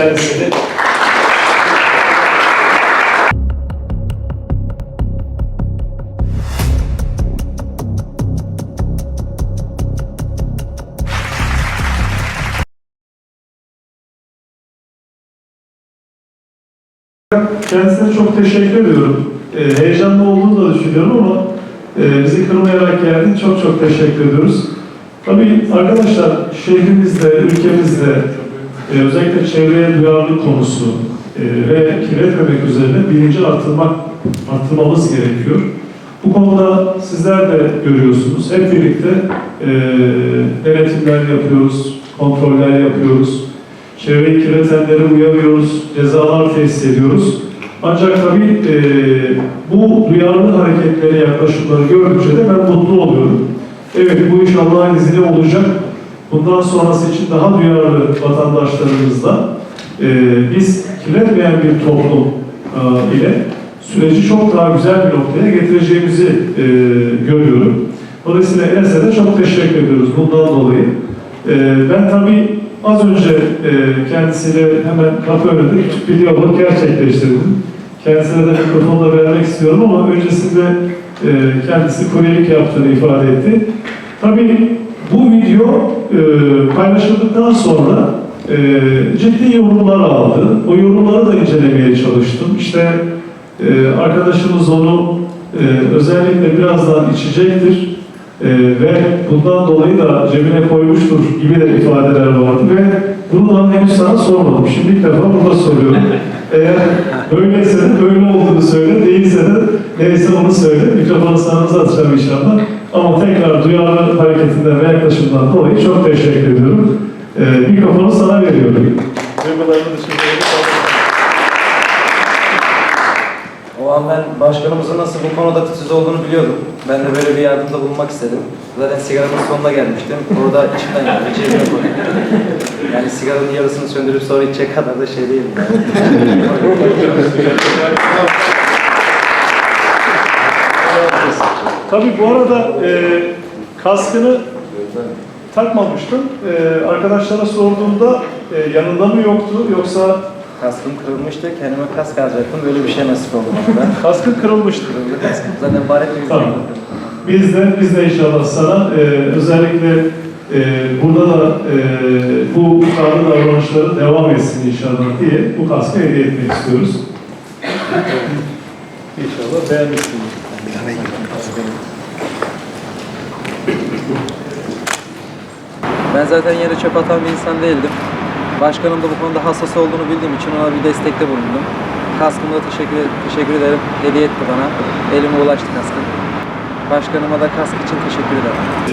kendisini Kendisine çok teşekkür ediyorum. Ee, heyecanlı olduğunu da düşünüyorum ama e, bizi kırmayarak geldin. Çok çok teşekkür ediyoruz. Tabii arkadaşlar şehrimizde, ülkemizde e, özellikle çevreye duyarlılık konusu e, ve kirletmemek üzerine bilinci artırmak, artırmamız gerekiyor. Bu konuda sizler de görüyorsunuz. Hep birlikte e, denetimler yapıyoruz, kontroller yapıyoruz. Çevreyi kirletenleri uyarıyoruz, cezalar tesis ediyoruz. Ancak tabii e, bu duyarlı hareketleri, yaklaşımları gördükçe de ben mutlu oluyorum. Evet bu iş Allah'ın olacak. Bundan sonrası için daha duyarlı vatandaşlarımızla e, biz kirletmeyen bir toplum e, ile süreci çok daha güzel bir noktaya getireceğimizi e, görüyorum. Dolayısıyla Enes'e de çok teşekkür ediyoruz bundan dolayı. E, ben tabii az önce e, kendisiyle hemen kapı önünde küçük bir diyalog gerçekleştirdim. Kendisine de mikrofonu da vermek istiyorum ama öncesinde e, kendisi kuryelik yaptığını ifade etti. Tabii bu video e, paylaşıldıktan sonra e, ciddi yorumlar aldı. O yorumları da incelemeye çalıştım. İşte e, arkadaşımız onu e, özellikle birazdan içecektir e, ve bundan dolayı da cebine koymuştur gibi de ifadeler vardı ve bunu da henüz sana sormadım. Şimdi ilk defa burada soruyorum. Eğer böyleyse de böyle olduğunu söyle, değilse de neyse onu söyle. Mikrofonu sana uzatacağım inşallah. Ama tekrar duyarlı hareketinden ve yaklaşımdan dolayı çok teşekkür ediyorum. E, mikrofonu sana veriyorum. Duygularını düşünmeyi O an ben başkanımızın nasıl bu konuda titiz olduğunu biliyordum. Ben de böyle bir yardımda bulunmak istedim. Zaten sigaranın sonuna gelmiştim. Orada içimden geldi. Cebime koydum. Yani sigaranın yarısını söndürüp sonra içecek kadar da şey değilim. Yani. Tabii bu arada e, kaskını takmamıştım. E, arkadaşlara sorduğumda e, yanında mı yoktu yoksa Kaskım kırılmıştı. Kendime kask alacaktım. Böyle bir şey nasip oldu bana. kaskın kırılmıştı. Kırıldı kaskım. Zaten baret bir Tamam. Biz de biz de inşallah sana e, özellikle e, burada da e, bu tutarlı davranışların devam etsin inşallah diye bu kaskı hediye etmek istiyoruz. İnşallah beğenmişsiniz. Ben zaten yere çöp atan bir insan değildim. Başkanım da bu konuda hassas olduğunu bildiğim için ona bir destekte bulundum. Kaskımda teşekkür, teşekkür ederim. Hediye etti bana. Elime ulaştı kaskım. Başkanıma da kask için teşekkür ederim. Ee,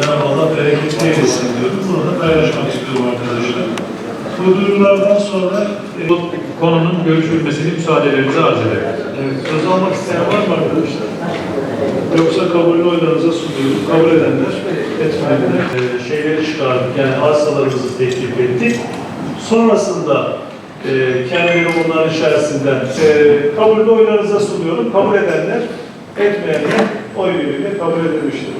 Cenab-ı Allah bereketli eylesin diyorum. Bunu da paylaşmak istiyorum arkadaşlar. Bu duyurulardan sonra e, bu konunun görüşülmesini müsaadelerinizi arz ederim. Evet, söz almak isteyen var mı arkadaşlar? Yoksa kabulünü oylarınıza sunuyorum. Kabul edenler, etmeyenler e, şeyleri çıkardık. Yani arsalarımızı teklif ettik. Sonrasında e, kendileri bunların içerisinden e, kabulünü oylarınıza sunuyorum. Kabul edenler, etmeyenler oy birliğiyle kabul edilmiştir.